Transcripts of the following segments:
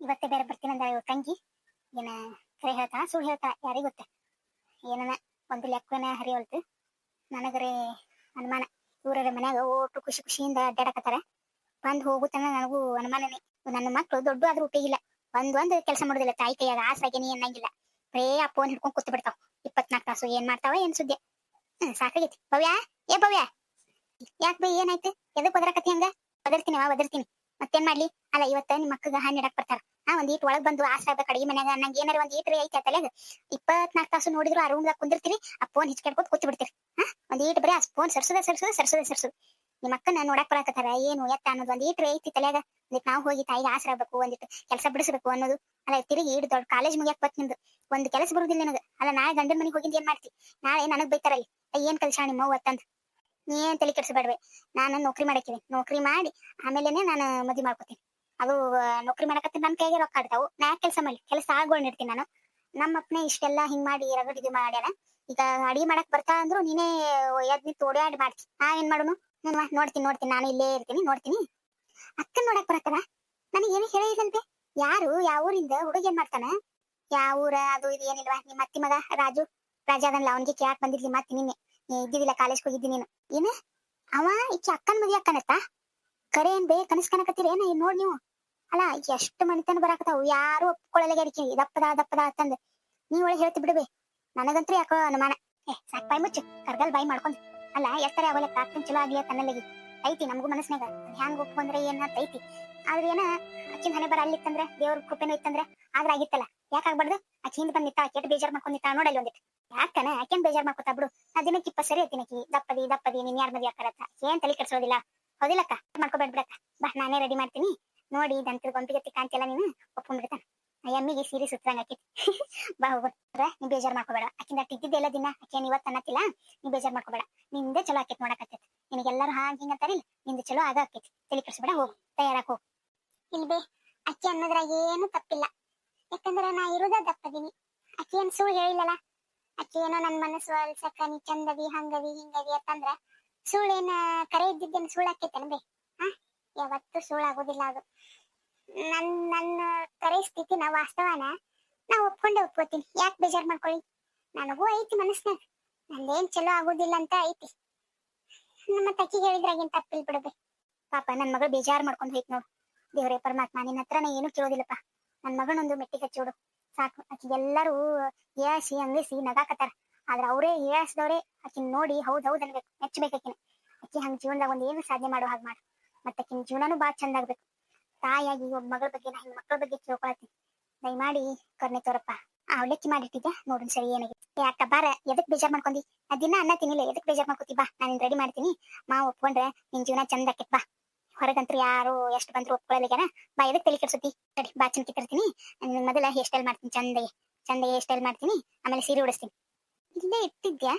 ಇವತ್ತೇ ಬೇರೆ ಬರ್ತೀನಿ ಅಂದ ಇವ್ರ ತಂಗಿ. ಏನ ಕರೆ ಹೇಳ್ತಾ, ಸುಳ್ಳು ಹೇಳ್ತಾ ಯಾರಿಗ್ ಗೊತ್ತ? ಏನನ ಒಂದು ಲೆಕ್ಕನ ಹರಿವಲ್ತು ನನಗರೆ ಅನುಮಾನ. ಇವ್ರ ಮನ್ಯಾಗ ಒಟ್ಟು ಖುಷಿ ಖುಷಿಯಿಂದ ಅಡ್ಡಾಡಕತ್ತಾರ ಬಂದ್ ಹೋಗುತ್ತಾನ ನನಗೂ ಅನುಮಾನನೇ. ನನ್ನ ಮಕ್ಳು ದೊಡ್ಡ ಆದ್ರೂ ಉಪಯೋಗಿಲ್ಲ ಒಂದ್ ಒಂದ್ ಕೆಲಸ ಮಾಡೋದಿಲ್ಲ. ತಾಯಿ ಕೈಯಾಗ ಆಸಾಗೇನಿ ಅನ್ನಂಗಿಲ್ಲ. ಬರೇ ಆ ಫೋನ್ ಹಿಡ್ಕೊಂಡ್ ಕೂತ್ ಬಿಡ್ತಾವ. ಇಪ್ಪತ್ನಾಲ್ಕು ತಾಸು ಏನ್ ಮಾಡ್ತಾವ ಏನ್ ಸುದ್ದಿ? ಹ್ಮ್, ಸಾಕಾಗೈತಿ. ಭವ್ಯ? ಏ ಭವ್ಯ? ಯಾಕ್ ಬೈ ಏನಾಯ್ತು? ಎದಕ್ ಒದರಕತ್ತಿ ಹಂಗ? ಒದರ್ತೀನಿ ವಾ ಒದರ್ತೀನಿ. ಮತ್ತೇನ್ ಮಾಡ್ಲಿ? ಅಲ್ಲ, ಇವತ್ತ ನಿಮ್ಮ ಮಕ್ಕಗ ಹಾನಿ ಇಡಕ್ ಬರ್ತಾರ. ಆ ಒಂದ್ ಈಟ್ ಒಳಗ್ ಬಂದು ಆಸೆ ಆಗ್ಬೇಕು ಅಡಿಗೆ ಮನ್ಯಾಗ. ನಂಗೆ ಏನಾರ ಒಂದ್ ಈಟ್ರಿ ಐತೆ ತಲೆಗ. ಇಪ್ಪತ್ನಾಕ್ ತಾಸು ನೋಡಿದ್ರು ಆ ರೂಮ್ದಾಗ ಕುಂದಿರ್ತೀರಿ, ಆ ಫೋನ್ ಹಿಚ್ಕೊಂಡ್ಕೊತ್ ಕೂತ್ ಬಿಡ್ತೀರಿ. ಹಾ, ಒಂದ್ ಈಟ್ ಬರೀ ಆ ಫೋನ್ ಸರ್ಸದ ಸರ್ಸದ ಸರ್ಸದ, ಸರ್ಸದು. ನಿಮ್ಮ ಅಕ್ಕನ ನೋಡಕ್ ಬರಾಕತ್ತಾರ ಏನು, ಎತ್ತ ಅನ್ನೋದು. ಒಂದ್ ಈಟ್ರಿ ಐತಿ ತಲೆಯಾಗ ಒಂದಿಟ್ ನಾವು ಹೋಗಿ ತಾಯಿಗೆ ಆಸರೆ ಆಗ್ಬೇಕು ಒಂದಿಟ್ಟು ಕೆಲಸ ಬಿಡಿಸ್ಬೇಕು ಅನ್ನೋದು. ಅಲ್ಲ, ತಿರುಗಿ ಈಡ್ ದೊಡ್ಡ ಕಾಲೇಜ್ ಮುಗಿಯಕ್ ಬತ್ ನಿಮ್ದು. ಒಂದ್ ಕೆಲಸ ಬರುದಿಲ್ಲ ನನಗ. ಅಲ್ಲ, ನಾಳೆ ಗಂಡನ ಮನೆಗೆ ಹೋಗಿದ್ ಏನ್ ಮಾಡ್ತಿ? ನಾಳೆ ನನಗ್ ಬೈತಾರಲ್ಲಿ. ಏನ್ ಕಲ್ಸಾಣ ನಿಮ್ಮ ಅವ್ವ ನೀ ತಲೆ ಕೆಡ್ಸಬೇಡ್ವೆ? ನಾನು ನೌಕರಿ ಮಾಡಾಕಿನಿ ನೌಕರಿ ಮಾಡಿ ಆಮೇಲೆನೆ ನಾನು ಮದ್ವೆ ಮಾಡ್ಕೋತೀನಿ. ಅದು ನೌಕರಿ ಮಾಡಕತ್ತೀನಿ ನನ್ನ ಕೈಗೆ ರೊಕ್ಕ ಆಡ್ತಾವು. ನಾ ಕೆಲಸ ಮಾಡಿ ಕೆಲಸ ಆಗೋಳ್ ನಾನು. ನಮ್ಮ ಅಪ್ಪನೇ ಇಷ್ಟೆಲ್ಲ ಹಿಂಗ್ ಮಾಡಿ ರಗಡ್ ಇದು ಮಾಡ್ಯಾನ. ಈಗ ಅಡಿಗೆ ಮಾಡಕ್ ಬರ್ತಾ ಅಂದ್ರು ನೀನೇ ಎದ್ ನಿಂತು ಓಡಾಡಿ ಮಾಡ್ತಿ. ನಾ ಏನ್ ಮಾಡೋನು? ನಾನು ನೋಡ್ತೀನಿ ನೋಡ್ತೀನಿ. ನಾನು ಇಲ್ಲೇ ಇರ್ತೀನಿ, ನೋಡ್ತೀನಿ. ಅಕ್ಕ ನೋಡಕ್ ಬರತ್ತಲ್ಲ ನನಗೆ ಏನು ಹೇಳಿದಂತೆ ಯಾರು, ಯಾವ ಊರಿಂದ? ಹುಡುಗ ಏನ್ ಮಾಡ್ತಾನ? ಯಾವ ಊರ? ಅದು, ಇದು ಏನಿಲ್ವಾ? ನಿಮ್ಮ ಅತ್ತಿ ಮಗ ರಾಜು? ರಾಜ ಅದನ್ಲ ಅವನಿಗೆ ಕೇಳಕ್ ಬಂದಿದ್ಲಿ ಮತ್ತೆ ನಿನ್ನೆ. ಇದ್ದಿದ್ದಿಲ್ಲ ಕಾಲೇಜ್ ಹೋಗಿದ್ದೀನಿ ನೀನು. ಏನ? ಅವ ಈಕಿ ಅಕ್ಕನ ಮದ್ವೆ ಅಕ್ಕನತ್ತ ಕರೆ ಏನ್ ಬೇ ಕನಸ್ ಕನಕತ್ತೀರಿ ಏನ ನೋಡ್ ನೀವು. ಅಲ್ಲ ಎಷ್ಟು ಮನಿತನ ಬರಾಕತ್ತಾವು. ಯಾರು ಒಪ್ಕೊಳ್ಳಲ್ಲ ಅದಕ್ಕೆ ದಪ್ಪದ ದಪ್ಪದ ಅಂತಂದ್. ನೀ ಒಳಗೆ ಹೇಳ್ತಿ ಬಿಡುವೆ ನನಗಂತ್ರೂ ಯಾಕೋ ಅನುಮಾನ. ಏ, ಸಾಕ್ ಬಾಯ್ ಮುಚ್ಚು. ಕರ್ಗಲ್ ಬಾಯ್ ಮಾಡ್ಕೊಂಡ್. ಅಲ್ಲ, ಎತ್ತರ ಅವಲ್ಲ ಕಾಕ್ತನ್ ಚಲೋ ಆಗ್ಲಿ ತನ್ನಲ್ಲಿಗೆ ಐತಿ ನಮಗೂ ಮನಸ್ನಾಗ ಹ್ಯಾಂಗ ಒಪ್ಕೊಂಡ್ರೆ ಏನ ಐತಿ. ಆದ್ರೆ ಏನ, ಅಕ್ಕಿನ ಹಣೆ ಬರ ಅಲ್ಲಿತ್ತಂದ್ರೆ, ದೇವ್ರ ಕೃಪೆನೂ ಇತ್ತಂದ್ರೆ ಆದ್ರ ಆಗಿತ್ತಲ್ಲ. ಯಾಕಾಗ್ಬಾರ್ದು ಹಿಂದ್ ಬಂದಿತ್ತ ಕೆಟ್ಟ ಬೇಜಾರ್ ಮಾಡ್ಕೊಂಡಿತ್ತ ನೋಡಲ್ಲಿ ಒಂದಿಟ್ಟು ಯಾಕನ? ಆಕೆನ್ ಬೇಜಾರ್ ಮಾಡ್ಕೊತಾ ಬಿಡು. ಆ ದಿನಕ್ಕೆ ಇಪ್ಪ ಸರಿ ಐತಿನಕಿ ದಪ್ಪದಿ ದಪ್ಪದಿ, ನೀನ್ ಯಾರ ಮದ್ವೆ ಆಕರತ್ತ ಏನ್ ತಲೆ ಕೆಡ್ಸೋದಿಲ್ಲ. ಹೌದಿಲ್ಲಕ್ಕ? ಮಾಡ್ಕೊಬೇಡ ಬಾ, ನಾನೇ ರೆಡಿ ಮಾಡ್ತೀನಿ. ನೋಡಿ ದಂತ್ರ ಗೊಂಬಿಗತ್ತಿ ಕಾಂತಿಲ್ಲ ನೀನು? ಒಪ್ಕೊಂಡ್ಬಿಡ್ತಾನ. ಎಮ್ಮಿಗೆ ಸೀರೆ ಸುತ್ತಂಗ ಆಕೈತಿ ಬಾ ಹೋಗ್ಬಿಟ್ರೆ ನೀ ಬೇಜಾರ್ ಮಾಡ್ಕೋಬೇಡ. ಆಕಿಂದ ಇದ್ದಿದ್ದೆಲ್ಲ ದಿನ. ಆಕೇನ್ ಇವತ್ತು ಅನ್ನತ್ತಿಲ್ಲ? ನೀ ಬೇಜಾರ್ ಮಾಡ್ಕೋಬೇಡ. ನಿಂದೆ ಚಲೋ ಆಕೈತಿ ನೋಡಕತ್ತೈತಿ. ನಿನಗೆಲ್ಲರೂ ಹಾಂಗ್ ಹಿಂಗ ಅಂತಾರಿಲ್ಲ ನಿಂದ ಚಲೋ ಆಗ ಆಕೈತಿ. ತಲೆ ಕೆಡ್ಸಬೇಡ, ಹೋಗು. ತಯಾರಾಗ ಹೋಗು. ಇಲ್ಬೇ ಅಕ್ಕಿ ಅನ್ನೋದ್ರಾಗ ಏನು ತಪ್ಪಿಲ್ಲ. ಯಾಕಂದ್ರೆ ನಾ ಇರೋದ ದಪ್ಪದೀನಿ. ಅಕ್ಕಿ ಏನ್ ಸುಳ್ಳು ಹೇಳಿಲ್ಲಲ್ಲ? ಅಕ್ಕಿ ಏನೋ ನನ್ ಮನಸ್ಸು ಅಲ್ಸಕ್ಕ, ನೀ ಚಂದವಿ, ಹಂಗವಿ, ಹಿಂಗವಿ ಅಂತಂದ್ರ ಸುಳ್ಳೇನ ಕರೆ ಇದ್ದಿದ್ದೇನು ಸುಳ್ಳು ಆಕೈತೆ ಬೇ? ಹಾ? ಯಾವತ್ತು ಸುಳ್ಳಾಗೋದಿಲ್ಲ ಅದು. ನನ್ ನನ್ನ ಕರೆ ಸ್ಥಿತಿನ ವಾಸ್ತವನ ನಾ ಒಪ್ಕೊಂಡೆ ಒಪ್ಕೋತೀನಿ. ಯಾಕೆ ಬೇಜಾರ್ ಮಾಡ್ಕೊಳ್ಳಿ? ನನಗೂ ಐತಿ ಮನಸ್ನಾಗ ನಂದೇನ್ ಚಲೋ ಆಗೋದಿಲ್ಲ ಅಂತ ಐತಿ. ನಮ್ಮ ತಕ್ಕಿಗೆ ಹೇಳಿದ್ರಾಗೇನ್ ತಪ್ಪಿಲ್ ಬಿಡಬೇ ಪಾಪ ನನ್ ಮಗಳು ಬೇಜಾರ್ ಮಾಡ್ಕೊಂಡ್ ಹೋಯ್ತು ನೋಡು. ದೇವರೇ ಪರಮಾತ್ಮ ನಿನ್ನ ಹತ್ರ ಏನು ಕೇಳೋದಿಲ್ಲಪ್ಪ. ನನ್ ಮಗನೊಂದು ಮೆಟ್ಟಿಗೆ ಹಚ್ಚೋಡು ಸಾಕು. ಎಲ್ಲರೂ ಏಸಿ ಅಂಗಿಸಿ ನಗಾಕತ್ತಾರ ಆದ್ರ ಅವರೇ ಏಳ್ಸ್ದವ್ರೆ ಆಕಿನ್ ನೋಡಿ ಹೌದ್ ಹೌದ್ ಅನ್ಬೇಕು. ಮೆಚ್ಚಬೇಕು ಆಕಿನ. ಆಕಿ ಹಂಗ ಜೀವನದಾಗ ಒಂದ್ ಏನು ಸಾಧನೆ ಮಾಡೋ ಹಾಗೆ ಮಾಡು. ಮತ್ತೆ ಆಕಿನ ಜೀವನನು ಬಾಳ್ ಚಂದ ಆಗ್ಬೇಕು. ತಾಯಿಯಾಗಿ ಒಬ್ಬ ಮಗಳ ಬಗ್ಗೆ ನಾ ಮಕ್ಕಳ ಬಗ್ಗೆ ತಿಳ್ಕೊಳತ್ತೀನಿ ದಯಮಾಡಿ ಕರ್ನೆ ತೋರಪ್ಪ. ಆ ಅವಲಕ್ಕಿ ಮಾಡಿಟ್ಟಿದ್ದೆ ನೋಡೋಣ ಸರಿ ಏನಾಗಿತ್ತು ಯಾಕ ಬಾರ, ಎದಕ್ ಬೇಜಾರ್ ಮಾಡ್ಕೊಂಡಿ ಆ ಅನ್ನ ತಿನ್ನಿಲ್ಲ. ಎದಕ್ ಬೇಜಾರ್ ಮಾಡ್ಕೊತಿ ಬಾ. ನಾನು ರೆಡಿ ಮಾಡ್ತೀನಿ. ಮಾವು ಒಪ್ಕೊಂಡ್ರೆ ನಿನ್ ಜೀವನ ಚಂದ ಆಕೈತ್ ಬಾ. ಹೊರಗಂತ್ರು ಯಾರು ಎಷ್ಟು ಬಂದ್ರು ಒಪ್ಕೊಳ್ಳಲಿಗಾರ ಬಾ ಎದಕ್ಕೆ ತಲೆ ಕೆಡ್ಸುತ್ತಿ? ಸರಿ ಬಾ ಕಿತ್ತಿರ್ತೀನಿ ತರ್ತೀನಿ. ಮೊದಲ ಹೇರ್ ಸ್ಟೈಲ್ ಮಾಡ್ತೀನಿ ಚಂದಗೆ. ಚಂದಗೆ ಹೇರ್ ಸ್ಟೈಲ್ ಮಾಡ್ತೀನಿ ಆಮೇಲೆ ಸೀರೆ ಉಡಿಸ್ತೀನಿ. ಇಲ್ಲೇ ಇಟ್ಟಿದ್ಯಾ?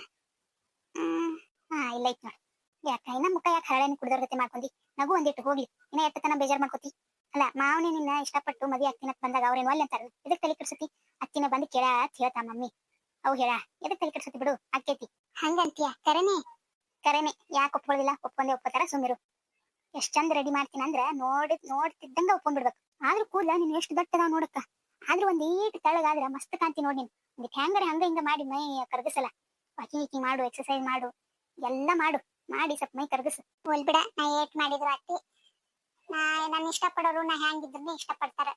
ಹ್ಮ್ ಹಾ ಇಲ್ಲ ಇತ್ತು ನೋಡಿ. ಯಾಕ ಇನ್ನ ಮುಖ ಯಾಕೆ ಹರಳೆನ ಕುಡ್ದೋರ್ ಗತಿ ಮಾಡ್ಕೊಂಡಿ? ನಗು ಒಂದಿಟ್ಟು ಹೋಗ್ಲಿ. ಇನ್ನ ಎಷ್ಟತನ ಬೇಜಾರ್ ಮಾಡ್ಕೋತಿ? ಅಲ್ಲ ಮಾವನೇ ನಿನ್ನ ಇಷ್ಟಪಟ್ಟು ಮದಿ ಅಕ್ಕಿನ ಬಂದಾಗ ಅವ್ರೇನು ಅಲ್ಲ ಅಂತಾರ? ಎದಕ್ಕೆ ತಲೆ ಕೆಡ್ಸುತ್ತಿ? ಅಕ್ಕಿನ ಬಂದು ಕೇಳ ಅಂತ ಹೇಳ್ತಾ ಮಮ್ಮಿ. ಅವ್ ಹೇಳ ಎದಕ್ ತಲೆ ಕೆಡ್ಸುತ್ತಿ ಬಿಡು ಅಕ್ಕೈತಿ. ಹಂಗಂತೀಯ? ಕರೆನೆ. ಕರೆನೆ ಯಾಕೆ ಒಪ್ಕೊಳ್ಳೋದಿಲ್ಲ ಒಪ್ಕೊಂಡೆ ಒಪ್ಕೋತಾರ ಸುಮ್ಮಿರು ಎಷ್ಟ್ ಚಂದ ರೆಡಿ ಮಾಡ್ತೀನಿ ಅಂದ್ರ ನೋಡಿ ನೋಡ್ತಿದ್ದಂಗ ಒಪ್ಕೊಂಡ್ಬಿಡ್ಬೇಕು ಆದ್ರೂ ಕೂದ್ಲ ನೀನ್ ಎಷ್ಟು ದೊಡ್ಡದ ನೋಡಕ್ಕ. ಆದ್ರೂ ಒಂದ್ ಈಟ್ ತೆಳಗಾದ್ರ ಮಸ್ತ್ ಕಾಂತಿ ನೋಡಿ ನೀನ್. ಇದಕ್ಕೆ ಹೆಂಗಾರ ಹಂಗ ಹಿಂಗ ಮಾಡಿ ಮೈ ಕರ್ಗಸಲ್ಲ. ವಾಕಿಂಗ್ ಗೀಕಿಂಗ್ ಮಾಡು ಎಕ್ಸರ್ಸೈಸ್ ಮಾಡು ಎಲ್ಲ ಮಾಡು. ಮಾಡಿ ಸ್ವಲ್ಪ ಮೈ ಕರ್ಗಸು. ಹೋಲ್ ಬಿಡ ನಾ ಏಟ್ ಮಾಡಿದ್ರು ಅತ್ತಿ. ನಾ ನನ್ನ ಇಷ್ಟಪಡೋರು ನಾ ಹೆಂಗಿದ್ರು ಇಷ್ಟಪಡ್ತಾರ.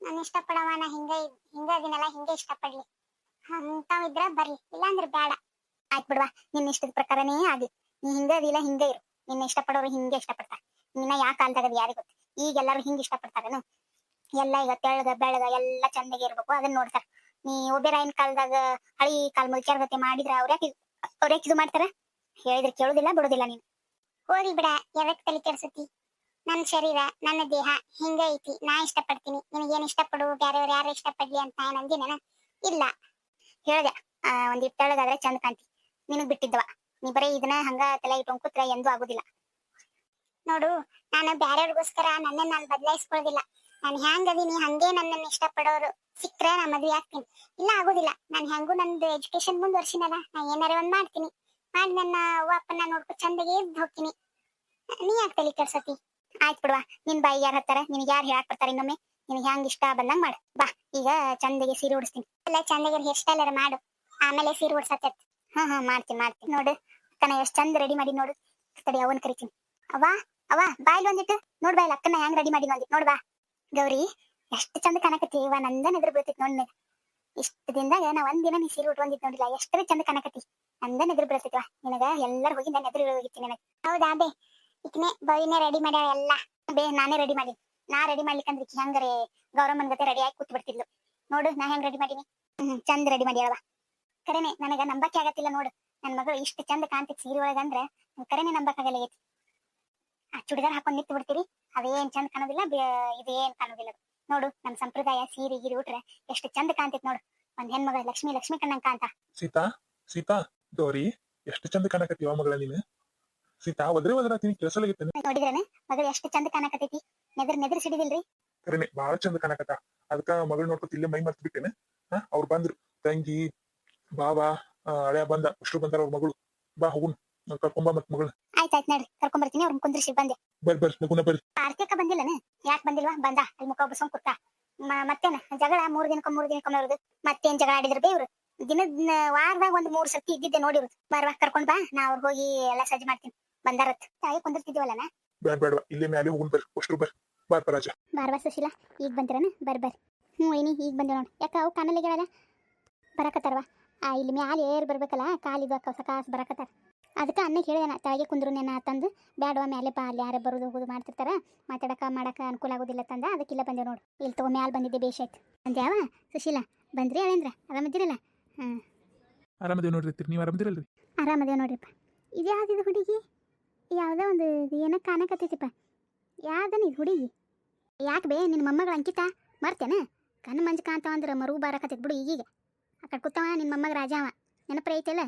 ನಾನು ಇಷ್ಟಪಡವ ನಾ ಹಿಂಗ ಹಿಂಗ ಅದೀನಲ್ಲ ಹಿಂಗೆ ಇಷ್ಟಪಡ್ಲಿ. ಅಂತಾವ್ ಇದ್ರ ಬರ್ಲಿ. ಇಲ್ಲಾಂದ್ರ ಬೇಡ ಆಯ್ತ್ ಬಿಡ್ವಾ ನಿನ್ನ ಇಷ್ಟದ ಪ್ರಕಾರನೇ ಆಗ್ಲಿ ನೀ ಹಿಂಗ ಅದಿಲ್ಲ ಹಿಂಗ ಇರು. ನಿನ್ನ ಇಷ್ಟಪಡೋರು ಹಿಂಗೆ ಇಷ್ಟಪಡ್ತಾರೆ. ನಿನ್ನ ಯಾವ ಕಾಲದಾಗ ಯಾರಿಗ್ ಗೊತ್ತು? ಈಗ ಎಲ್ಲರೂ ಹಿಂಗೆ ಇಷ್ಟಪಡ್ತಾರೇನು? ಎಲ್ಲ ಈಗ ತೆಳಗ ಬೆಳಗ ಎಲ್ಲ ಚಂದಗೆ ಇರ್ಬೇಕು, ಅದನ್ನ ನೋಡ್ತಾರ. ನೀ ಒಬ್ಬರಾಯಿನ ಕಾಲದಾಗ ಹಳಿ ಕಾಲ ಮುಲ್ಚಾರ ಗತಿ ಮಾಡಿದ್ರ ಅವ್ರ್ಯಾಕೆ ಅವ್ರ್ಯಾಕೆ ಇದು ಮಾಡ್ತಾರ? ಹೇಳಿದ್ರೆ ಕೇಳುದಿಲ್ಲ, ಬಿಡುದಿಲ್ಲ ನೀನು. ಹೋಗಿ ಬಿಡ ಎದಕ್ ತಲೆ ಕೆಡ್ಸತಿ ನನ್ನ ಶರೀರ, ನನ್ನ ದೇಹ ಹಿಂಗ ಐತಿ, ನಾ ಇಷ್ಟಪಡ್ತೀನಿ. ನಿನಗೇನು ಇಷ್ಟಪಡು? ಬೇರೆಯವ್ರು ಯಾರು ಇಷ್ಟಪಡ್ಲಿ ಅಂತ ನಾನು ಅಂದಿನ ಇಲ್ಲ. ಹೇಳ್ದೆ ಒಂದಿಟ್ಟು ತೆಳಗಾದ್ರೆ ಚಂದ ಕಾಣ್ತಿ. ನಿನಗ್ ಬಿಟ್ಟಿದ್ದವ ನೀ ಬರೀ ಇದನ್ನ ಹಂಗ ತಲೆ ಇಟ್ಕೊಂಡ್ ಕೂತ್ರೆ ಎಂದೂ ಆಗುದಿಲ್ಲ. ನೋಡು, ನಾನು ಬ್ಯಾರೆಯವ್ರಿಗೋಸ್ಕರ ನನ್ನ ನಾನು ಬದಲಾಯಿಸ್ಕೊಳ್ಳೋದಿಲ್ಲ ನಾನು ಹ್ಯಾಂಗ್ ಅದೀನಿ, ಹಂಗೆ ನನ್ನನ್ನು ಇಷ್ಟಪಡೋರು ಸಿಕ್ಕರೆ ನಾ ಮದ್ವೆ ಆಗ್ತೀನಿ. ಇಲ್ಲ, ಆಗುದಿಲ್ಲ. ನಾನು ಹೆಂಗು ನಂದು ಎಜುಕೇಶನ್ ಮುಂದುವರ್ಸಿನಲ್ಲ, ನಾ ಏನಾರ ಒಂದ್ ಮಾಡ್ತೀನಿ. ಮಾಡಿ ನನ್ನ ಅವ್ವ ಅಪ್ಪನ ನೋಡ್ಕೊ ಚಂದಗೆ ಎದ್ದು ಹೋಗ್ತೀನಿ. ನೀ ಯಾಕೆ ತಲೆ ಕೆಡ್ಸತಿ? ಆಯ್ತು ಬಿಡುವ, ನಿನ್ ಬಾಯಿ ಯಾರು ಹತ್ತಾರ? ನಿನಗೆ ಯಾರು ಹೇಳಕ್ ಬರ್ತಾರೆ ಇನ್ನೊಮ್ಮೆ? ನಿನಗೆ ಹ್ಯಾಂಗ ಇಷ್ಟ ಬಂದಂಗ್ ಮಾಡು. ಬಾ, ಈಗ ಚಂದಗೆ ಸೀರೆ ಉಡಿಸ್ತೀನಿ. ಎಲ್ಲ ಚಂದಗೆ ಹೇರ್ ಸ್ಟೈಲ್ ಮಾಡು. ಆಮೇಲೆ ಸೀರೆ ಉಡ್ಸತ್ತೆ. ಹಾ ಹಾ ಮಾಡ್ತೀನಿ ಮಾಡ್ತೀನಿ. ನೋಡು, ಅಕ್ಕನ ಎಷ್ಟ್ ಚಂದ ರೆಡಿ ಮಾಡಿ ನೋಡು. ತಡಿ ಅವನ್ ಕರಿತೀನಿ. ಅವ್ವ ಅವ್ವ ಬಾಯ್ಲ್ ಒಂದಿಟ್ಟು. ನೋಡ್ ಬಾಯ್ಲ್ ಅಕ್ಕನ ಹೆಂಗ್ ರೆಡಿ ಮಾಡಿ ಒಂದಿಟ್ಟು ನೋಡ್ ಬಾ. ಗೌರಿ, ಎಷ್ಟು ಚಂದ ಕಾಣಕತ್ತಿ. ಇವ ನಂದನ್ ಎದುರು ಬೀಳ್ತೈತಿ ನೋಡ್ ನಿನಗ. ಇಷ್ಟ ದಿನದಾಗ ನಾ ಒಂದಿನ ನೀ ಸೀರೆ ಉಟ್ಕೊಂಡಿದ್ ನೋಡಿಲ್ಲ. ಎಷ್ಟರ ಚಂದ ಕಾಣಕತ್ತಿ. ನಂದನ್ ಎದುರು ಬೀಳ್ತೈತಿವ ನಿನಗ ಎಲ್ಲಾರು ಹೋಗಿ ನನ್ನ ಎದುರು ಹೋಗಿತ್ತಿ ನನಗ. ಹೌದಾ ಬೇ? ಈಕಿನೇ ಬೈನೇ ರೆಡಿ ಮಾಡ್ಯಾಳ ಎಲ್ಲ. ಬೇ, ನಾನೇ ರೆಡಿ ಮಾಡಿ. ನಾ ರೆಡಿ ಮಾಡ್ಲಿಕ್ಕಂದ್ರೆ ಹೆಂಗರೇ ಗೌರವ ಗತೆ ರೆಡಿ ಆಗಿ ಕೂತ್ ಬಿಡ್ತಿದ್ಲು ನೋಡು, ನಾ ಹೆಂಗ್ ರೆಡಿ ಮಾಡೀನಿ? ಹ್ಮ್, ಚಂದ ರೆಡಿ ಮಾಡ್ಯಾಳವ ಕರೆನೆ ನನಗ ನಂಬಕ್ಕೆ ಆಗತ್ತಿಲ್ಲ ನೋಡು. ನನ್ ಮಗಳು ಇಷ್ಟು ಚಂದ ಕಾಂತಿ ಸೀರೆ ಒಳಗಂದ್ರೆ ಕರೆನೆ ನಂಬಕ್ಕಾಗಲ್ಲ ಐತಿ ಆ ಚುಡಿದಾರ್ ಹಾಕೊಂಡ್ ನಿಂತು ಬಿಡ್ತೀರಿ ಅದೇನ್ ಚಂದ ಕಾಣೋದಿಲ್ಲ ಇದೇನ್ ಕಾಣೋದಿಲ್ಲ. ನೋಡು ನಮ್ ಸಂಪ್ರದಾಯ ಸೀರೆ ಗೀರಿ ಉಟ್ರೆ ಎಷ್ಟು ಚಂದ ಕಾಣ್ತೈತ್ ನೋಡು. ಒಂದ್ ಹೆಣ್ಮಗ ಲಕ್ಷ್ಮಿ ಲಕ್ಷ್ಮಿ ಕಣ್ಣಂಗ್ ಕಾಂತ ಸೀತಾ ಸೀತಾ ಗೌರಿ ಎಷ್ಟು ಚಂದ ಕಾಣಕತ್ತೀವ ಮಗಳ ನೀನು? ಸೀತಾ ಒದ್ರೆ ಒದರಾತೀನಿ ಕೆಲಸಲಾಗಿತ್ತೇನೆ ನೋಡಿದ್ರೇನೆ ಮಗಳು ಎಷ್ಟು ಚಂದ ಕಾಣಕತ್ತೈತಿ. ನೆದ್ರ ನೆದ್ರ ಸಿಡಿದಿಲ್ರಿ. ಕರೆನೆ ಬಾಳ ಚಂದ ಕಾಣಕತ್ತ. ಅದಕ್ಕ ಮಗಳು ನೋಡ್ಕೊತ ಇಲ್ಲೇ ಮೈ ಮರ್ತ್ ಬಿಟ್ಟೇನೆ ಹಾ ಅವ್ರು ಬಂದ್ರು ತಂಗಿ ಬಾಬಾ ಬಾ ಹಳೆಯ ಬಂದ ಅಷ್ಟು ಬಂದಾರ ಅವ್ರ ಮಗಳು. ಬಾ ಹೋಗುನ್ ಕರ್ಕೊಂಬ ಮತ್ ಮಗಳು ಆಯ್ತಾಯ್ತು ನೋಡ್ರಿ ಕರ್ಕೊಂಡ್ ಬರ್ತೀನಿ ಅವ್ರನ್ನ ಕುಂದ್ರಿಸಿ ಬಂದೆ. ಬರ್ ಬರ್ ಲಗುನ ಬರ್ರಿ. ಆರ್ತಿಕ ಬಂದಿಲ್ಲನ? ಯಾಕೆ ಬಂದಿಲ್ವಾ? ಬಂದ ಅಲ್ಲಿ ಮುಖ ಒಬ್ಬಸ್ಕೊಂಡ್ ಕೂತ ಮ- ಮತ್ತೇನ? ಜಗಳ ಮೂರ್ ದಿನಕ್ಕ ಮೂರ್ ದಿನಕ್ಕ ಅವ್ರದ್ದು ಮತ್ತೇನ್ ಜಗಳ ಆಡಿದ್ರು ಬೇವ್ರು ದಿನದ ವಾರದಾಗ ಒಂದ್ ಮೂರ್ ಸರ್ತಿ ಇದ್ದಿದ್ದೆ ನೋಡಿರು ಬರ್ವಾ ಕರ್ಕೊಂಡ್ ಬಾ ನಾ ಅವ್ರ ಹೋಗಿ ಎಲ್ಲಾ ಸಜ್ಜು ಮಾಡ್ತೀನಿ. ಬಂದಾರತ್. ತಾಯಿ ಕುಂದಿರ್ತಿದ್ವಲ್ಲನ ಬೇಡ ಬೇಡವಾ ಇಲ್ಲಿ ಮ್ಯಾಲೆ ಹೋಗುನ್ ಬರ್ರಿ ಅಷ್ಟು ಬರ್ ಬಾರ್ ಪರಾಜ. ಬಾರ್ವಾ ಸುಶೀಲ ಈಗ ಬಂದಿರನ? ಬರ್ ಬರ್ ಹ್ಞೂ ಏನಿ ಈಗ ಬಂದೆ ನೋಡಿ. ಯಾಕ ಅವು ಕಾಣಲಿಗೆಲ್ಲ ಬರಕತ್ತಾರವಾ ಇಲ್ಲಿ ಮ್ಯಾಲೆ ಏರ್ ಬರ್ಬೇಕಲ್ಲ ಕಾಲಿದು ಕಸ ಸಕಾಸ್ ಬರಕತ್ತಾರ. ಅದಕ್ಕೆ ಅನ್ನ ಹೇಳಿದನ ತಾಯಿಗೆ ಕುಂದ್ರು ನೆನ ತಂದು ಬ್ಯಾಡವ ಮ್ಯಾಲೆ ಬಾ ಅಲ್ಲಿ ಯಾರೇ ಬರೋದು ಹೋಗೋದು ಮಾಡ್ತಿರ್ತಾರ ಮಾತಾಡಕ ಮಾಡಕ ಅನುಕೂಲ ಆಗೋದಿಲ್ಲ ತಂದ ಅದಕ್ಕಿಲ್ಲ ಬಂದೆ ನೋಡು. ಇಲ್ಲಿ ತಗೋ ಮ್ಯಾಲೆ ಬಂದಿದ್ದೆ ಬೇಷಾಯ್ತು ಅಂದ್ಯಾವ? ಸುಶೀಲಾ ಬಂದ್ರಿ ಅಳೇಂದ್ರ? ಆರಾಮದಿರಲ್ಲ? ಹಾಂ. ಆರಾಮದೇವ್ ನೋಡ್ರಿ ನೀವು ಆರಾಮದಿರಲ್ರಿ? ಆರಾಮದೇವ್ ನೋಡ್ರಿಪ್ಪ. ಇದು ಯಾವ್ದಿದು ಹುಡುಗಿ? ಯಾವುದೋ ಒಂದು ಏನೋ ಕಾಣಕತ್ತೈತಿಪ್ಪ. ಯಾವ್ದನ ಇದು ಹುಡುಗಿ? ಯಾಕೆ ಬೇ ನಿನ್ನ ಮೊಮ್ಮಗಳ ಅಂಕಿತ? ಮರ್ತೇನ? ಕಣ್ಣು ಮಂಜು ಕಾಂತಾವ ಅಂದ್ರೆ ಮರು ಬಾರಕತ್ತೈತಿ ಬಿಡು ಈಗೀಗ. ಕಡೆ ಕೂತವ ನಿನ್ನ ಮೊಮ್ಮಗ ರಾಜ ಅವ ನೆನಪು ಐತಲ್ಲ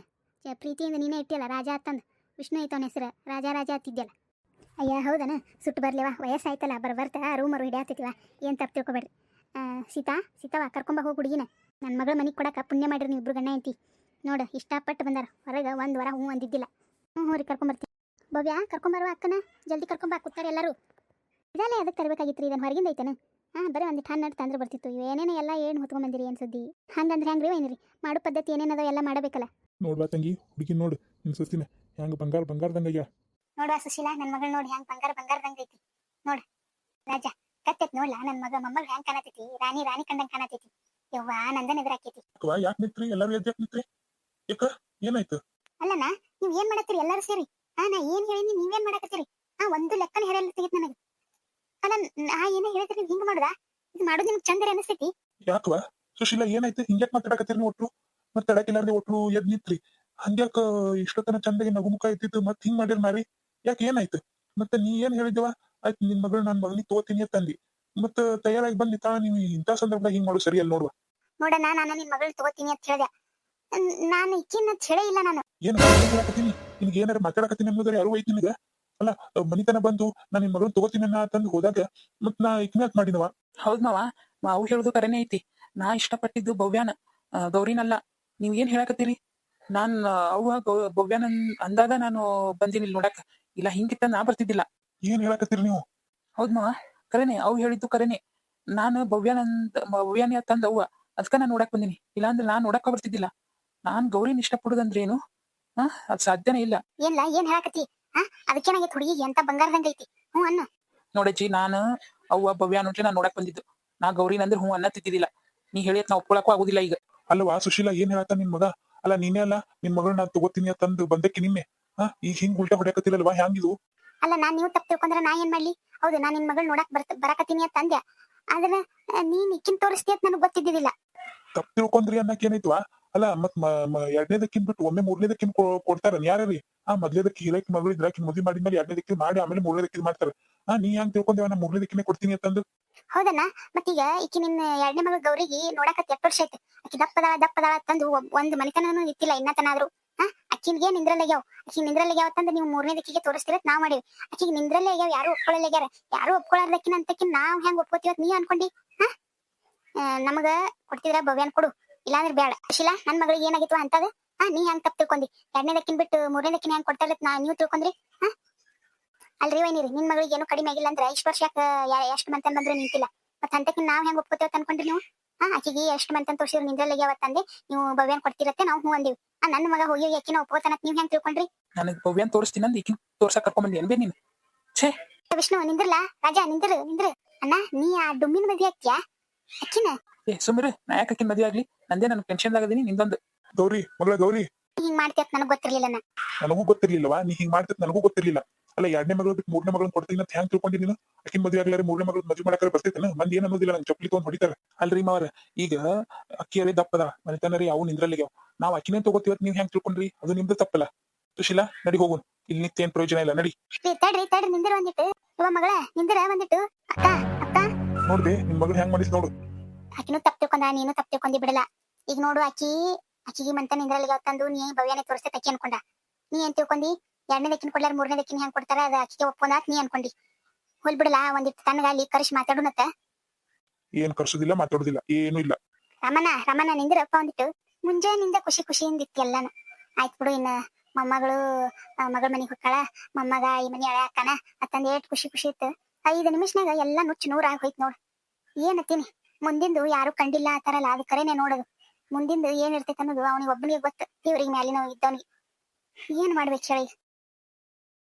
ಪ್ರೀತಿಯಿಂದ ನೀನೇ ಇಟ್ಟಿಯಲ್ಲ, ರಾಜ ಅಂತಂದು ವಿಷ್ಣು ಐತವನ ಹೆಸರು. ರಾಜ ರಾಜ ಅತ್ತಿದ್ಯಲ್ಲ ಅಯ್ಯ, ಹೌದನ? ಸುಟ್ಟು ಬರ್ಲಿವ? ವಯಸ್ಸಾಯ್ತಲ್ಲ, ಬರ್, ಬರ್ತಾ ರೂಮರು ಹಿಡಿಯಾತೈತಿವ ಏನು ತಪ್ಪು ತಿಳ್ಕೊಬೇಡ್ರಿ. ಸೀತಾ ಸೀತಾವ ಕರ್ಕೊಂಬ ಹೋಗಿ ಹುಡುಗಿನ. ನನ್ನ ಮಗಳ ಮನೆಗೆ ಕೊಡಕ್ಕೆ ಪುಣ್ಯ ಮಾಡಿರಿ ನೀವು ಇಬ್ರು ಗಣ್ಣ ಐತಿ ನೋಡು, ಇಷ್ಟಪಟ್ಟು ಬಂದಾರ. ಹೊರಗೆ ಒಂದು ವಾರ ಹ್ಞೂ ಅಂದಿದ್ದಿಲ್ಲ. ಹ್ಞೂ ಹ್ಞೂ ರೀ ಕರ್ಕೊಂಬರ್ತೀನಿ ಭವ್ಯ ಕರ್ಕೊಂಬರುವ ಅಕ್ಕನ? ಜಲ್ದಿ ಕರ್ಕೊಂಬ ಕೂತಾರೆ ಎಲ್ಲರೂ. ಇದಲ್ಲೇ ಅದಕ್ಕೆ ತರಬೇಕಾಗಿತ್ತು ರೀ ಇದನ್ನು ಹೊರಗಿಂದ ಐತೇನೆ? ಹಾಂ ಬರೀ ಒಂದಿಟ್ಟು ಹನ್ನೆರಡು ತಂದ್ರೆ ಬರ್ತಿತ್ತು. ಏನೇನು ಎಲ್ಲ ಏನು ಹೊತ್ಕೊಂಬಂದಿರಿ ಏನು ಸುದ್ದಿ? ಹಂಗಂದ್ರೆ ಹೆಂಗ್ರಿ ಏನ್ರಿ ಮಾಡೋ ಪದ್ಧತಿ ಏನೇನದ ಎಲ್ಲ ಮಾಡಬೇಕಲ್ಲ? ನೋಡ್ವಾ ತಂಗಿ ಹುಡುಗಿ ನೋಡು ನಿನ್ ಸಸ್ತಿನ. ಹೆಂಗ್ ಬಂಗಾರ ಬಂಗಾರದಂಗಯ್ಯ ನೋಡುವ ಸುಶೀಲಾ ನನ್ನ ಮಗಳು ನೋಡಿ ಹೆಂಗ್ ಬಂಗಾರ ಬಂಗಾರದಂಗ ಐತಿ. ನೋಡು ರಾಜ ಕತ್ತೈತಿ ನೋಡ್ಲಾ ನನ್ನ ಮಗ ಮೊಮ್ಮಗಳು ಹೆಂಗ್ ಕಾಣತೈತಿ? ರಾಣಿ ರಾಣಿ ಕಂಡಂಗ್ ಕಾಣತೈತಿ. ಯವ್ವ ನಂದನ್ ಎದುರಾಕೈತಿ. ಯಾಕೆ ನಿಂತ್ರಿ? ಎಲ್ಲಾರು ಎದ್ದು ಯಾಕೆ ನಿಂತ್ರಿ? ಯಾಕ ಏನಾಯ್ತು? ಅಲ್ಲನಾ ನೀವ್ ಏನ್ ಮಾಡತ್ತೀರಿ? ಎಲ್ಲರೂ ಸೇರಿ. ಆ ನಾ ಏನ್ ಹೇಳಿನಿ ನೀವೇನ್ ಮಾಡಕತ್ತೀರಿ? ಆ ಒಂದು ಲೆಕ್ಕನ ಹೇಳಲ್ಲ ತೆಗಿತ್ ನನಗೆ. ಅಲ್ಲ ನಾ ಏನೇ ಹಿಂಗ ನೀವ್ ಹಿಂಗ್ ಮಾಡುದಾ? ಇದು ಮಾಡೋದು ನಿಮ್ಗೆ ಚಂದರಿ ಅನಿಸ್ತೈತಿ. ಯಾಕವಾ ಸುಶೀಲಾ ಏನಾಯ್ತು? ಹಿಂಗ್ಯಾಕ್ ಮಾತಾಡಕತ್ತೀರಿ ಒಟ್ರು? ಮತ್ತೆ ತಡಕಿಲ್ಲಾರ್ದೆ ಒಟ್ರು ಎದ್ ನಿಂತ್ರಿ. ಹಂಗ್ಯಾಕ ಇಷ್ಟೊತ್ತನ ಚಂದಾಗಿ ನಗುಮುಖ ಇದ್ದಿದ್ದು ಮತ್ ಹಿಂಗ್ ಮಾಡಿರ್ ಮಾರಿ? ಯಾಕೆ ಏನಾಯ್ತು? ಮತ್ತೆ ನೀ ಏನ್ ಹೇಳಿದವ ಆಯ್ತು ನಿನ್ ಮಗಳು ನನ್ ಮಗನಿಗೆ ತಗೋತೀನಿ ತಂದಿ ಮತ್ತ ತಯಾರಾಗಿ ಬಂದ್ ನಿಂತಾಳ ನೀವು ಇಂಥ ಸಂದರ್ಭದಾಗ ಹಿಂಗ್ ಸರಿ ಸರಿಯಲ್ಲ ನೋಡುವ. ನೋಡಣ ನಾನು ನಿನ್ ಮಗಳು ತಗೋತೀನಿ ಅಂತ ಹೇಳ್ದೆ. ನಾನು ಇಕ್ಕಿನ ಹೇಳೇ ಇಲ್ಲ ನಾನು. ಏನ್ ಹೇಳಕತ್ತೀನಿ ನಿನ್ಗೆ ಏನಾರ ಮಾತಾಡಕತ್ತೀನಿ ಅನ್ನೋದ್ರ ಯಾರು ಐತಿ ನಿನಗ? ಅಲ್ಲ ಮನಿತನ ಬಂದು ನಾನು ನಿನ್ ಮಗಳನ್ನ ತಗೋತೀನಿ ಅಂತಂದು ಹೋದಾಗ ಮತ್ ನಾ ಇಕ್ಮ್ಯಾಕ್ ಮಾಡಿನವ. ಹೌದ್ ಮಾವ ಮಾವು ಹೇಳುದು ಕರೆನೇ ಐತಿ. ನಾ ಇಷ್ಟಪಟ್ಟಿದ್ದು ಭವ್ಯಾನ. ಗೌರಿನಲ್ಲ ನೀವ್ ಏನ್ ಹೇಳಕತ್ತೀರಿ? ನಾನ್ ಅವ ಅವ್ವ ಭವ್ಯಾನ ಅಂದಾಗ ನಾನು ಬಂದಿನಿ ಇಲ್ಲಿ ನೋಡಕ್. ಇಲ್ಲ ಹಿಂಗಿತ್ತ ನಾ ಬರ್ತಿದ್ದಿಲ್ಲ. ಏನ್ ಹೇಳಕತ್ತೀರಿ ನೀವು? ಹೌದ್ ಮಾವ ಕರೆನೆ ಅವು ಹೇಳಿದ್ದು ಕರೆನೆ. ನಾನು ಭವ್ಯಾನ ಭವ್ಯಾನಿ ತಂದ ಅವ್ವ. ಅದಕ್ಕ ನಾನ್ ನೋಡಕ್ ಬಂದಿನಿ. ಇಲ್ಲಾಂದ್ರೆ ನಾನ್ ನೋಡಕ್ ಬರ್ತಿದ್ದಿಲ್ಲ. ನಾನ್ ಗೌರಿನ ಇಷ್ಟಪಡುದಂದ್ರೇನು? ಹಾ ಅದ್ ಸಾಧ್ಯನೇ ಇಲ್ಲ. ಇಲ್ಲ ಏನ್ ಹೇಳಕತ್ತಿ? ಹಾ ನನಗೆ ಹುಡುಗಿ ಎಂತ ಬಂಗಾರದಂಗ ಐತಿ? ಹ್ಞೂ ಅನ್ನು. ನೋಡಜ್ಜಿ ನಾನು ಅವ್ವ ಭವ್ಯ ನೋಡ್ರಿ ನಾನ್ ನೋಡಕ್ ಬಂದಿದ್ದು. ನಾ ಗೌರಿನಂದ್ರೆ ಹ್ಞೂ ಅನ್ನತ್ತಿದ್ದಿಲ್ಲ ನೀ ಹೇಳಿ ನಾ ಒಪ್ಕೊಳಕ್ಕೂ ಆಗುದಿಲ್ಲ ಈಗ. ಅಲ್ವಾ ಸುಶೀಲಾ ಏನ್ ಹೇಳತ್ತ ನಿನ್ ಮಗ? ಅಲ್ಲ ನೀನೇ ಅಲ್ಲ? ನಿನ್ ಮಗಳು ನಾನ್ ತಗೋತೀನಿ ಅಂತಂದು ಬಂದಕ್ಕೆ ನಿನ್ನೆ. ಹಾ ಈಗ ಹಿಂಗ್ ಉಲ್ಟಾ ಹೊಡ್ಯಾಕತ್ತಿರಲ್ವಾ? ಹ್ಯಾಂಗಿದು? ಅಲ್ಲ ನಾನ್ ನೀವು ತಪ್ಪು ತಿಳ್ಕೊಂಡ್ರೆ ನಾ ಏನ್ ಮಾಡ್ಲಿ? ಹೌದು ನಾನ್ ನಿನ್ ಮಗಳು ನೋಡಕ್ ಬರ್ತ ಬರಕತ್ತೀನಿ ಅಂತ ಅಂದ್ಯ ಆದ್ರೆ ನೀನ್ ಇಕ್ಕಿನ ತೋರಿಸ್ತಿ ಅಂತ ನನಗ್ ಗೊತ್ತಿದ್ದಿಲ್ಲ ತಪ್ಪ ತಿಳ್ಕೊಂಡ್ರಿ ಅನ್ನಕ್ಕೆ ಏನೈತ್ವಾ ಅಲ್ಲ ಮತ್ ಎರಡನೇದಕ್ಕಿನ್ ಬಿಟ್ಟು ಒಮ್ಮೆ ಮೂರನೇದಕ್ಕಿನ್ ಕೊಡ್ತಾರ ಯಾರ್ಯಾರಿ? ಆ, ಮೊದ್ಲೇದಕ್ಕೆ ಹಿರಕಿ ಮಗಳು ಇದ್ರಾಕಿನ್ ಮದ್ವಿ ಮಾಡಿದ್ಮೇಲೆ ಎರಡನೇದಕ್ಕೆ ಮಾಡಿ, ಆಮೇಲೆ ಮೂರನೇದಕ್ಕೆ ಮಾಡ್ತಾರ. ಆ, ನೀ ಹಂಗ್ ತಿಳ್ಕೊಂಡೇವ ನಾ ಮೂರನೇದಕ್ಕಿನೇ ಕೊಡ್ತೀನಿ ಅಂತಂದು? ಹೌದಣ್ಣ ಮತ್ತೀಗ ಈಕಿ ನಿನ್ನ ಎರಡನೇ ಮಗ ಗೌರಿಗೆ ನೋಡಕ ಎಷ್ಟು ವರ್ಷ ಆಯ್ತು? ಆಕಿ ದಪ್ಪದಾಳ ದಪ್ಪದಾಳ ತಂದು ಒಂದ್ ಮನೆತನನು ಇತ್ತಿಲ್ಲ ಇನ್ನತನಾದ್ರು. ಹಾ ಅಕ್ಕಿನ್ಗೆ ಅಕ್ಕಿ ನಿಂದ್ರಲ್ಲಿ ಯಾವ ತಂದು ನೀವು ಮೂರನೇ ದಿಕ್ಕಿಗೆ ತೋರಿಸ್ತಿರತ್ ನಾವ್ ಮಾಡಿವಿ. ನಿಂದ್ರಲ್ಲೇ ಆಗ್ಯಾವ ಯಾರು ಒಪ್ಕೊಳ್ಳಲ್ಲಾಗ್ಯಾರ ಯಾರು ಒಪ್ಕೊಳ್ಳಾರ್ದಕ್ಕಿನ ಅಂತಕಿನ್ ನಾವ್ ಹೆಂಗ್ ಒಪ್ಕೋತೀವತ್ ನೀ ಅನ್ಕೊಂಡಿ? ನಮಗ ಕೊಡ್ತಿದ್ರ ಭವ್ಯನ್ ಕೊಡು. ಇಲ್ಲಾಂದ್ರೆ ಬೇಡ ಶಿಲಾ ನನ್ ಮಗಳಿಗೆ ಏನಾಗಿತ್ತು ಅಂತದ ಹಾ ನೀ ಹೆಂಗ್ ತಪ್ಪ ತಿಳ್ಕೊಂಡಿ ಎರಡನೇದಕ್ಕಿನ್ ಬಿಟ್ಟು ಮೂರನೇದಕ್ಕಿನ ಹೆಂಗ್ ಕೊಡ್ತಾ ಇರತ್ ನಾ ನೀವು ತಿಳ್ಕೊಂಡ್ರಿ ಹಾ ಅಲ್ರಿ ವೈನಿರಿ ನಿನ್ ಮಗಳಿಗೆ ಏನು ಕಡಿಮೆ ಆಗಿಲ್ಲ ಅಂದ್ರೆ ಇಷ್ಟು ವರ್ಷ ಎಷ್ಟು ಮಂತನ್ ಬಂದ್ರು ನಿಂತಿಲ್ಲ. ಮತ್ತ ಅಂತಕಿನ್ ನಾವ್ ಹೆಂಗ್ ಒಪ್ಕೋತೇವ್ ಅನ್ಕೊಂಡ್ರಿ ನೀವು? ಹಾ ಆಕಿಗೆ ಎಷ್ಟ್ ಮಂತನ್ ತೋರ್ಸಿದ್ರು ನಿಂದ್ರಲ್ಲಿ ಅವತ್ತಂದೆ ನೀವು ಭವ್ಯನ್ ಕೊಡ್ತಿರತ್ತೆ ನಾವು ಹ್ಞೂ ಅಂದಿವಿ. ಆ ನನ್ನ ಮಗ ಹೋಗಿ ಯಾಕಿನ ಒಪ್ಕೋತಾನ ನೀವ್ ಹೆಂಗ್ ತಿಳ್ಕೊಂಡ್ರಿ? ನನಗೆ ಭವ್ಯನ್ ತೋರಿಸ್ತೀನಿ ಅಂದ್ ಈಕಿನ ತೋರ್ಸಕ್ ಕರ್ಕೊಂಡ್ ಏನ್ ಬೇ ನೀನು? ಛೇ! ವಿಷ್ಣು ನಿಂದ್ರಲ್ಲ ರಾಜ ನಿಂದ್ರು ನಿಂದ್ರು. ಅಣ್ಣ ನೀ ಆ ಡುಮ್ಮಿನ ಮದ್ವೆ ಆಗ್ತೀಯಾ? ಅಕ್ಕಿನ? ಏ ನಾಯಕ ನಾ ಯಾಕೆ ಮದ್ವೆ ಆಗ್ಲಿ? ನಂದೇ ನನ್ ಟೆನ್ಷನ್ ಆಗದೀನಿ ನಿಂದೊಂದು. ಗೌರಿ ಮಗಳ ಗೌರಿ. ಹಿಂಗ್ ಮಾಡ್ತೀಯ ನನಗ್ ಗೊತ್ತಿರ್ಲಿಲ್ಲ ನನಗೂ ಗೊತ್ತಿರ್ಲಿಲ್ಲವಾ? ನೀ ಹಿಂಗ್ ಮಾಡ್ತಿದ್ ನನಗೂ ಗೊತ್ತಿರ್ಲಿಲ್ಲ. ಅಲ್ಲ ಎರಡನೇ ಮಗಳು ಬಿಟ್ಟು ಮೂರನೇ ಮಗಳನ್ನ ಕೊಡ್ತೀನಿ ಅಂತ ಹೆಂಗ್ ತಿಳ್ಕೊಂಡಿ ನೀನು? ಅಕ್ಕಿನ ಮದುವೆ ಆಗ್ಲಾರ ಮೂರನೇ ಮಗಳ ಮದುವೆ ಮಾಡಕ್ಕಾರ ಬರ್ತೈತೇನ ಮಂದಿ ಏನ್ ಅನ್ನೋದಿಲ್ಲ ನಂಗೆ ಚಪ್ಪಲಿ ತಗೊಂಡ್ ಹೊಡಿತಾರೆ. ಅಲ್ರಿ ಮಾವರ ಈಗ ಅಕ್ಕಿಯರಿ ದಪ್ಪದ ಮನೆತನರಿ ಅವು ನಿಂದ್ರಲ್ಲಿಗೆ ನಾವು ಅಕ್ಕಿನೇ ತಗೋತೀವತ್ ನೀವ್ ಹೆಂಗ್ ತಿಳ್ಕೊಂಡ್ರಿ? ಅದು ನಿಮ್ದು ತಪ್ಪಲ್ಲ. ಸುಶೀಲಾ ನಡಿ ಹೋಗು. ಇಲ್ಲಿ ನಿತ್ಯ ಏನ್ ಪ್ರಯೋಜನ ಇಲ್ಲ ನಡಿ. ತಡ್ರಿ ತಡ್ರಿ ನಿಂದ್ರ ಬಂದಿಟ್ಟು ಮಗಳ ನಿಂದ್ರ ಬಂದಿಟ್ಟು ಅಕ್ಕ ಅಕ್ಕ. ನೋಡ್ದೆ ನಿಮ್ ಮಗಳು ಹೆಂಗ್ ಮಾಡಿಸ್ ನೋಡು. ಆಕಿನೂ ತಪ್ಪ ತಿಳ್ಕೊಂಡ ನೀನು ತಪ್ಪ ತಿಳ್ಕೊಂಡಿ ಬಿಡಲ್ಲ. ಈಗ ನೋಡು ಆಕಿ ಆಕಿಗೆ ಮಂತ ನಿಂದ್ರಲ್ಲಿಗೆ ತಂದು ನೀ ಭವ್ಯನೇ ತೋರಿಸ್ತೈತೆ ಅಕ್ಕಿ ಅನ್ಕೊಂಡ. ನೀ ಏನ್ ತಿಳ್ಕೊಂಡಿ? ಎರಡನೇ ದಕ್ಕಿನ ಕೊಡ್ಲಾರ ಮೂರನೇ ದಕ್ಕಿನ ಹೆಂಗ್ ಕೊಡ್ತಾರ ಅದ ಆಕಿಗೆ ಒಪ್ಕೊಂಡಾತ್ ನೀ ಅನ್ಕೊಂಡಿ. ಹೋಲ್ ಬಿಡಲ್ಲ ಒಂದಿಟ್ಟು ತಣ್ಣಗ ಅಲ್ಲಿ ಕರ್ಸಿ ಮಾತಾಡುನತ್ತ ಏನ್ ಕರ್ಸೋದಿಲ್ಲ ಮಾತಾಡೋದಿಲ್ಲ ಏನು ಇಲ್ಲ. ರಮಣ ರಮಣ ನಿಂದಿರಪ್ಪ ಒಂದಿಟ್ಟು ಮುಂಜಾನಿಂದ ಖುಷಿ ಖುಷಿಯಿಂದ ಇತ್ತು ಎಲ್ಲಾನು. ಆಯ್ತು ಬಿಡು ಇನ್ನ ಮೊಮ್ಮಗಳು ಮಗಳ ಮನೆಗೆ ಹೊಕ್ಕಳ ಮೊಮ್ಮಗ ಈ ಮನೆ ಅಳ ಅಕ್ಕನ ಅತ್ತಂದ ಏಟ್ ಖುಷಿ ಖುಷಿ ಇತ್ತು. ಐದು ನಿಮಿಷನಾಗ ಎಲ್ಲಾ ನುಚ್ಚು ನೂರಾಗಿ ಹೋಯ್ತು ನೋಡು. ಏನತ್ತೀನಿ? ಮುಂದಿಂದು ಯಾರು ಕಂಡಿಲ್ಲ ಆ ತರ ಅಲ್ಲ. ಅದು ಕರೆನೆ ನೋಡೋದು. ಮುಂದಿಂದು ಏನ್ ಇರ್ತೈತೆ ಅನ್ನೋದು ಅವನಿಗೆ ಒಬ್ಬನಿಗೆ ಗೊತ್ತು. ದೇವ್ರಿಗೆ ಮ್ಯಾಲಿನ ಇದ್ದವನಿಗೆ. ಏನ್ ಮಾಡ್ಬೇಕು ಹೇಳಿ?